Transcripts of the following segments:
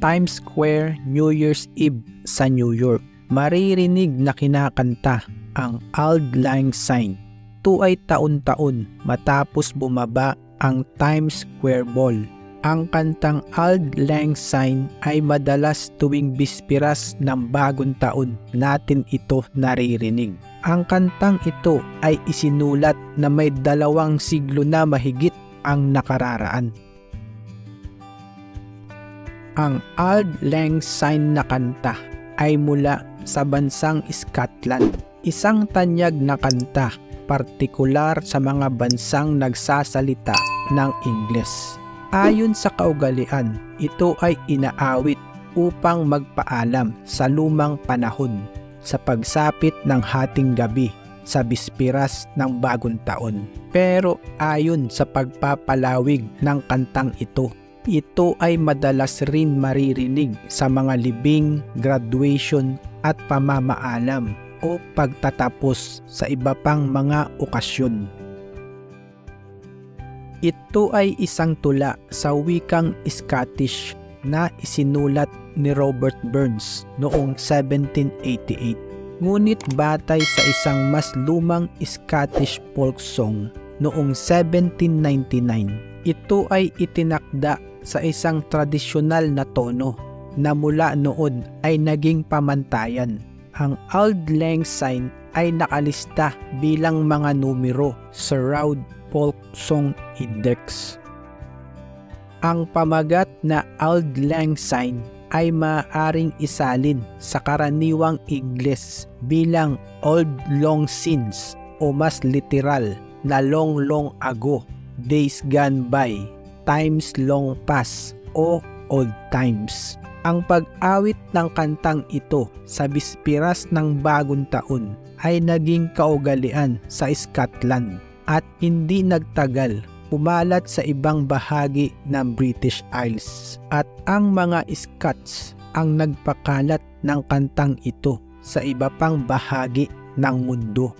Times Square New Year's Eve sa New York. Maririnig na kinakanta ang Auld Lang Syne. Ito ay taon-taon matapos bumaba ang Times Square Mall. Ang kantang Auld Lang Syne ay madalas tuwing bispiras ng bagong taon natin ito naririnig. Ang kantang ito ay isinulat na may dalawang siglo na mahigit ang nakararaan. Ang Auld Lang Syne na kanta ay mula sa bansang Scotland. Isang tanyag na kanta, partikular sa mga bansang nagsasalita ng Ingles. Ayon sa kaugalian, ito ay inaawit upang magpaalam sa lumang panahon sa pagsapit ng hating gabi sa bispiras ng bagong taon. Pero ayon sa pagpapalawig ng kantang ito, ito ay madalas rin maririnig sa mga libing, graduation at pamamaalam o pagtatapos sa iba pang mga okasyon. Ito ay isang tula sa wikang Scottish na isinulat ni Robert Burns noong 1788. Ngunit batay sa isang mas lumang Scottish folk song noong 1799, ito ay itinakda sa isang tradisyonal na tono na mula noon ay naging pamantayan. Ang Auld Lang Syne ay nakalista bilang mga numero sa Roud Folk Song Index. Ang pamagat na Auld Lang Syne ay maaaring isalin sa karaniwang Ingles bilang Old Long Since o mas literal na Long Long Ago, Days Gone By, Times Long Past o Old Times. Ang pag-awit ng kantang ito sa bispiras ng bagong taon ay naging kaugalian sa Scotland at hindi nagtagal pumalat sa ibang bahagi ng British Isles at ang mga Scots ang nagpakalat ng kantang ito sa iba pang bahagi ng mundo.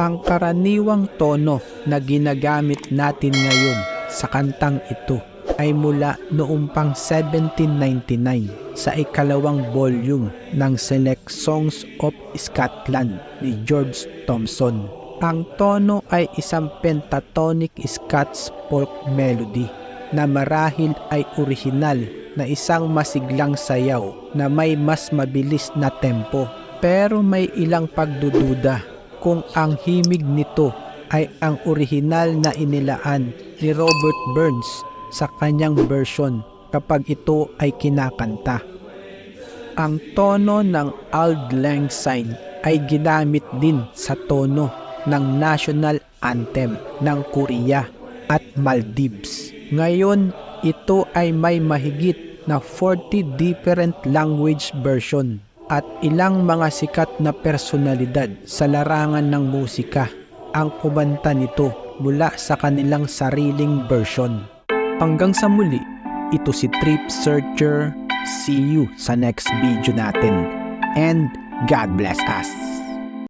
Ang karaniwang tono na ginagamit natin ngayon sa kantang ito ay mula noong pang 1799 sa ikalawang volume ng Select Songs of Scotland ni George Thomson. Ang tono ay isang pentatonic Scots folk melody na marahil ay orihinal na isang masiglang sayaw na may mas mabilis na tempo. Pero may ilang pagdududa kung ang himig nito ay ang orihinal na inilaan ni Robert Burns sa kanyang version kapag ito ay kinakanta. Ang tono ng Auld Lang Syne ay ginamit din sa tono ng national anthem ng Korea at Maldives. Ngayon, ito ay may mahigit na 40 different language version at ilang mga sikat na personalidad sa larangan ng musika ang kumanta nito mula sa kanilang sariling version. Hanggang sa muli, ito si Trip Searcher. See you sa next video natin. And God bless us.